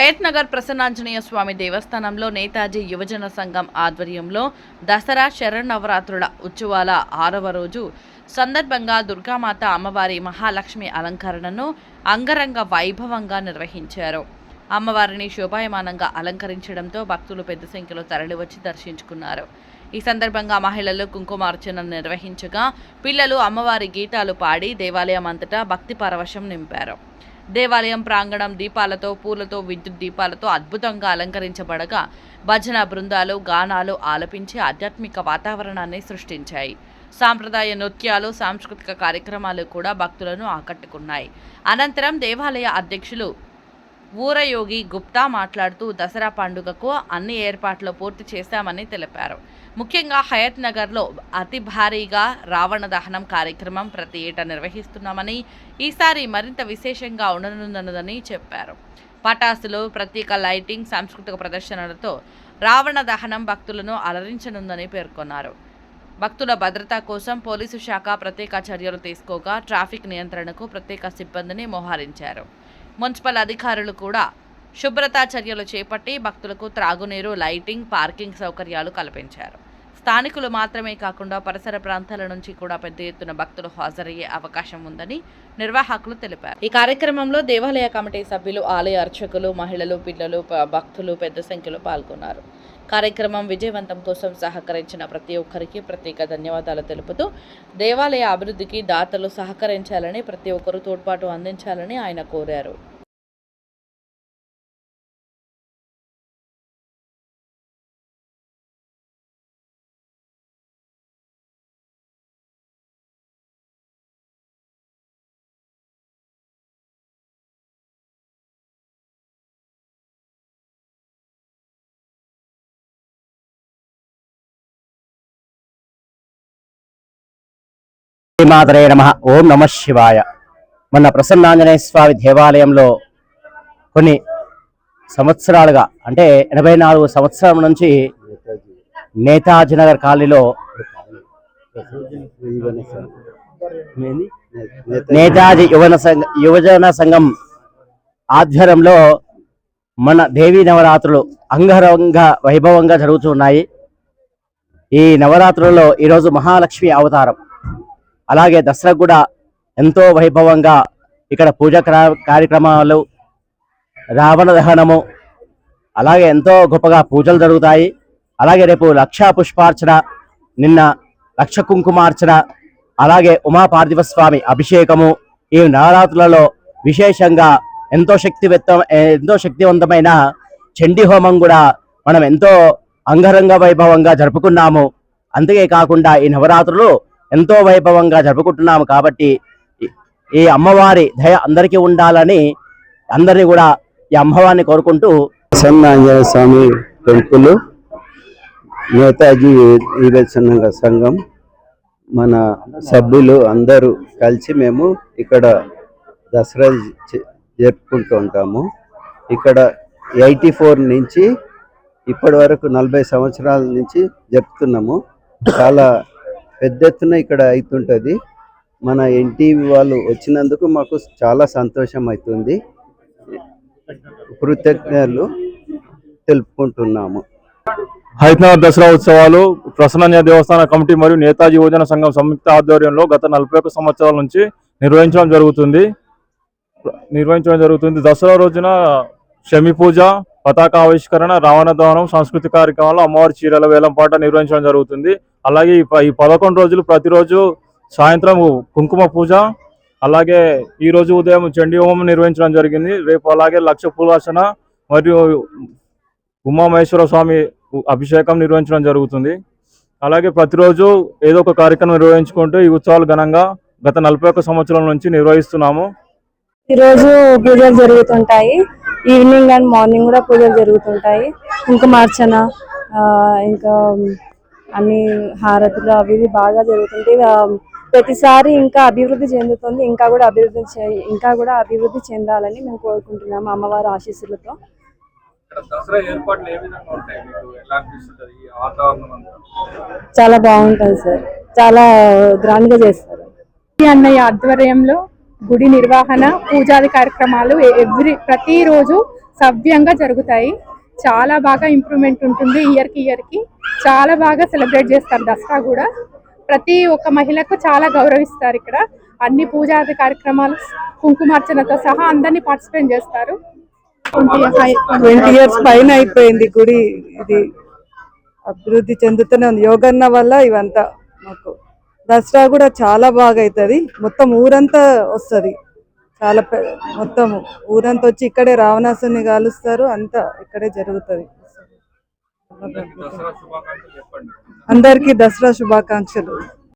హయత్ నగర్ ప్రసన్నాంజనేయ స్వామి దేవస్థానంలో నేతాజీ యువజన సంఘం ఆధ్వర్యంలో దసరా శరణవరాత్రుల ఉత్సవాల ఆరవ రోజు సందర్భంగా దుర్గామాత అమ్మవారి మహాలక్ష్మి అలంకరణను అంగరంగ వైభవంగా నిర్వహించారు. అమ్మవారిని శోభాయమానంగా అలంకరించడంతో భక్తులు పెద్ద సంఖ్యలో తరలివచ్చి దర్శించుకున్నారు. ఈ సందర్భంగా మహిళలు కుంకుమార్చన నిర్వహించగా పిల్లలు అమ్మవారి గీతాలు పాడి దేవాలయం అంతటా భక్తి పరవశం నింపారు. దేవాలయం ప్రాంగణం దీపాలతో పూలతో విద్యుత్ దీపాలతో అద్భుతంగా అలంకరించబడగా భజన బృందాలు గానాలు ఆలపించి ఆధ్యాత్మిక వాతావరణాన్ని సృష్టించాయి. సాంప్రదాయ నృత్యాలు సాంస్కృతిక కార్యక్రమాలు కూడా భక్తులను ఆకట్టుకున్నాయి. అనంతరం దేవాలయ అధ్యక్షులు ఊరయోగి గుప్తా మాట్లాడుతూ దసరా పండుగకు అన్ని ఏర్పాట్లు పూర్తి చేశామని తెలిపారు. ముఖ్యంగా హయత్ నగర్లో అతి భారీగా రావణ దహనం కార్యక్రమం ప్రతి ఏటా నిర్వహిస్తున్నామని ఈసారి మరింత విశేషంగా ఉండనున్నదని చెప్పారు. పటాసులు ప్రత్యేక లైటింగ్ సాంస్కృతిక ప్రదర్శనలతో రావణ దహనం భక్తులను అలరించనుందని పేర్కొన్నారు. భక్తుల భద్రత కోసం పోలీసు శాఖ ప్రత్యేక చర్యలు తీసుకోగా ట్రాఫిక్ నియంత్రణకు ప్రత్యేక సిబ్బందిని మోహరించారు. మున్సిపల్ అధికారులు కూడా శుభ్రతా చర్యలు చేపట్టి భక్తులకు త్రాగునీరు లైటింగ్ పార్కింగ్ సౌకర్యాలు కల్పించారు. స్థానికులు మాత్రమే కాకుండా పరిసర ప్రాంతాల నుంచి కూడా పెద్ద ఎత్తున భక్తులు హాజరయ్యే అవకాశం ఉందని నిర్వాహకులు తెలిపారు. ఈ కార్యక్రమంలో దేవాలయ కమిటీ సభ్యులు ఆలయ అర్చకులు మహిళలు పిల్లలు భక్తులు పెద్ద సంఖ్యలో పాల్గొన్నారు. కార్యక్రమం విజయవంతం కోసం సహకరించిన ప్రతి ఒక్కరికి ప్రత్యేక ధన్యవాదాలు తెలుపుతూ దేవాలయ అభివృద్ధికి దాతలు సహకరించాలని ప్రతి ఒక్కరూ తోడ్పాటు అందించాలని ఆయన కోరారు. శ్రీమాతరే నమ. ఓం నమ శివాయ. మొన్న ప్రసన్నాంజనేయ స్వామి దేవాలయంలో కొన్ని సంవత్సరాలుగా అంటే ఎనభై నాలుగు సంవత్సరం నుంచి నేతాజీ నగర్ కాలనీలో నేతాజీ యువన సంఘ యువజన సంఘం ఆధ్వర్యంలో మన దేవీ నవరాత్రులు అంగరంగ వైభవంగా జరుగుతున్నాయి ఈ నవరాత్రులలో ఈరోజు మహాలక్ష్మి అవతారం. అలాగే దసరా కూడా ఎంతో వైభవంగా ఇక్కడ పూజ కార్యక్రమాలు రావణ దహనము అలాగే ఎంతో గొప్పగా పూజలు జరుగుతాయి. అలాగే రేపు లక్ష పుష్పార్చన నిన్న లక్ష కుంకుమార్చన అలాగే ఉమా పార్థివ స్వామి అభిషేకము. ఈ నవరాత్రులలో విశేషంగా ఎంతో శక్తివంత ఎంతో శక్తివంతమైన చండీ హోమం కూడా మనం ఎంతో అంగరంగ వైభవంగా జరుపుకున్నాము. అంతే కాకుండా ఈ నవరాత్రులు ఎంతో వైభవంగా జరుపుకుంటున్నాము కాబట్టి ఈ- అమ్మవారి దయ అందరికీ ఉండాలని అందరినీ కూడా ఈ అమ్మవారిని కోరుకుంటూ ప్రసన్నాంజనేయ స్వామి టెంపుల్ నేతాజీ యువజన సంఘం మన సభ్యులు అందరూ కలిసి మేము ఇక్కడ దసరా జరుపుకుంటూ ఉంటాము. ఇక్కడ ఎయిటీ ఫోర్ నుంచి ఇప్పటి వరకు నలభై సంవత్సరాల నుంచి జరుపుతున్నాము. చాలా పెద్ద ఎత్తున ఇక్కడ అవుతుంటుంది. మన ఎన్టీవీ వాళ్ళు వచ్చినందుకు మాకు చాలా సంతోషం అవుతుంది. కృతజ్ఞతలు తెలుపుకుంటున్నాము. హైదరాబాద్ దసరా ఉత్సవాలు ప్రసన్న దేవస్థాన కమిటీ మరియు నేతాజీ యువజన సంఘం సంయుక్త ఆధ్వర్యంలో గత నలభై సంవత్సరాల నుంచి నిర్వహించడం జరుగుతుంది. నిర్వహించడం జరుగుతుంది. దసరా రోజున శమి పూజ పతాక ఆవిష్కరణ రావణ దహనం సాంస్కృతిక కార్యక్రమాలు అమ్మవారి చీరల వేలంపాట నిర్వహించడం జరుగుతుంది. అలాగే ఈ ప- ఈ పదకొండు రోజులు ప్రతిరోజు సాయంత్రం కుంకుమ పూజ అలాగే ఈ రోజు ఉదయం చండీ హోమం నిర్వహించడం జరిగింది. రేపు అలాగే లక్ష పూలాసన మరియు ఉమామహేశ్వర స్వామి అభిషేకం నిర్వహించడం జరుగుతుంది. అలాగే ప్రతిరోజు ఏదో ఒక కార్యక్రమం నిర్వహించుకుంటూ ఈ ఉత్సవాలు ఘనంగా గత నలభై ఒక్క సంవత్సరం నుంచి నిర్వహిస్తున్నాము. ఈరోజు పూజలు జరుగుతుంటాయి. ఈవినింగ్ అండ్ మార్నింగ్ కూడా పూజలు జరుగుతుంటాయి. కుంకుమార్చన ఇంకా అన్ని హారతులు అవి ఇవి బాగా జరుగుతుంటాయి ఆ, ప్రతిసారి ఇంకా అభివృద్ధి చెందుతుంది ఇంకా కూడా అభివృద్ధి చే- ఇంకా కూడా అభివృద్ధి చెందాలని మేము కోరుకుంటున్నాము అమ్మవారి ఆశీస్సులతో. చాలా బాగుంటుంది సార్. చాలా గ్రాండ్గా చేస్తారు అన్నయ్య ఆధ్వర్యంలో గుడి నిర్వహణ పూజాది కార్యక్రమాలు ఎవ్రీ ప్రతిరోజు సవ్యంగా జరుగుతాయి. చాలా బాగా ఇంప్రూవ్మెంట్ ఉంటుంది ఇయర్కి ఇయర్కి. చాలా బాగా సెలబ్రేట్ చేస్తారు దసరా కూడా. ప్రతి ఒక్క మహిళకు చాలా గౌరవిస్తారు ఇక్కడ. అన్ని పూజాది కార్యక్రమాలు కుంకుమార్చనతో సహా అందరినీ పార్టిసిపేట్ చేస్తారు. ట్వంటీ ఇయర్స్ పైన అయిపోయింది గుడి. ఇది అభివృద్ధి చెందుతూనే ఉంది. యోగన్న వల్ల ఇవంతా మాకు. దసరా కూడా చాలా బాగా అవుతుంది. మొత్తం ఊరంతా వస్తుంది. చాలా మొత్తం ఊరంతా వచ్చి ఇక్కడే రావణాసుని కాలుస్తారు. అంతా ఇక్కడే జరుగుతుంది. అందరికీ దసరా శుభాకాంక్షలు.